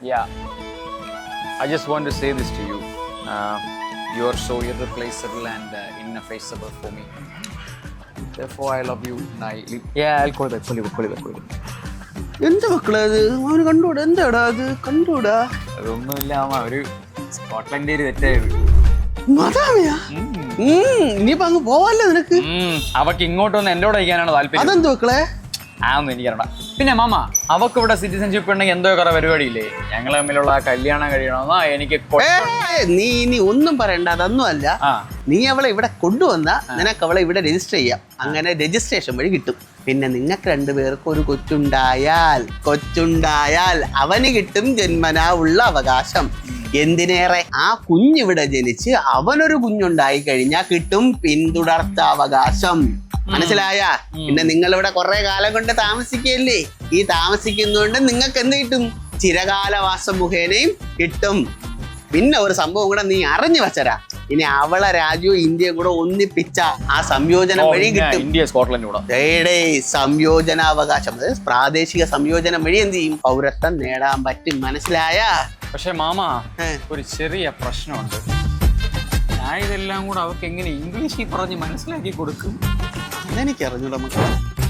Yeah. I just want to say this to you. Uh, you are so irreplaceable and uh, ineffaceable for me. Therefore, I love you. nightly. Yeah, I'll call back. Call you back. Call you back. Call you back. എന്ത് മക്കളെ അത് അവന് കണ്ടൂടാ എന്താടാ അത് കണ്ടൂടാ അതൊന്നുമില്ല അമ്മ ഒരു Scotland തെറ്റായത് മതാമയാ ഇനിയിപ്പോ അങ്ങ് പോവല്ലേ നിനക്ക് അവക്ക് ഇങ്ങോട്ടൊന്ന് എന്നോട് അയക്കാനാണ് താല്പര്യം അതെന്ത് മക്കളെ ആന്നും എനിക്കറിയണ്ട പിന്നെ മാമ അവക്ക് ഇവിടെ സിറ്റിസൺഷിപ്പ് ഉണ്ടെങ്കിൽ എന്തോ കുറെ പരിപാടിയില്ലേ? ഞങ്ങൾ തമ്മിലുള്ള ആ കല്യാണം കഴിയണമെന്നാ എനിക്ക് കൊ- നീ ഇനി ഒന്നും പറയണ്ട അതൊന്നും അല്ല. ആ. നീ അവളെ ഇവിടെ കൊണ്ടുവന്ന നിനക്ക് അവളെ ഇവിടെ രജിസ്റ്റർ ചെയ്യാം. അങ്ങനെ രജിസ്ട്രേഷൻ വഴി കിട്ടും. പിന്നെ നിങ്ങൾക്ക് രണ്ടുപേർക്ക് ഒരു കൊച്ചുണ്ടായാൽ കൊച്ചുണ്ടായാൽ അവന് കിട്ടും ജന്മനാ ഉള്ള അവകാശം. എന്തിനേറെ? ആ കുഞ്ഞിവിടെ ജനിച്ച് അവനൊരു കുഞ്ഞുണ്ടായി കഴിഞ്ഞാൽ കിട്ടും പിന്തുടർച്ചാവകാശം മനസ്സിലായ? പിന്നെ നിങ്ങൾ ഇവിടെ കുറെ കാലം കൊണ്ട് താമസിക്കല്ലേ ഈ താമസിക്കുന്നതുകൊണ്ട് നിങ്ങൾക്ക് എന്ത് കിട്ടും? ചിരകാലവാസം മുഖേനയും കിട്ടും. പിന്നെ ഒരു സംഭവം കൂടെ നീ അറിഞ്ഞു വെച്ചരാ. ഇനി അവളെ രാജ്യവും ഇന്ത്യയും കൂടെ ഒന്നിപ്പിച്ച ആ സംയോജനം വഴി കിട്ടും. ഇന്ത്യ സ്കോട്ട്ലൻഡ് കൂടെ. സംയോജനാവകാശം. അതായത് പ്രാദേശിക സംയോജനം വഴി എന്ത് ചെയ്യും? പൗരത്വം നേടാൻ പറ്റും. മനസ്സിലായ? പക്ഷെ മാമ ഏ. ഒരു ചെറിയ പ്രശ്നമുണ്ട്. ഞാൻ ഇതെല്ലാം കൂടെ അവർക്ക് എങ്ങനെ ഇംഗ്ലീഷിൽ പറഞ്ഞ് മനസ്സിലാക്കി കൊടുക്കും? അതെനിക്ക് അറിഞ്ഞൂടാ മക്കളെ.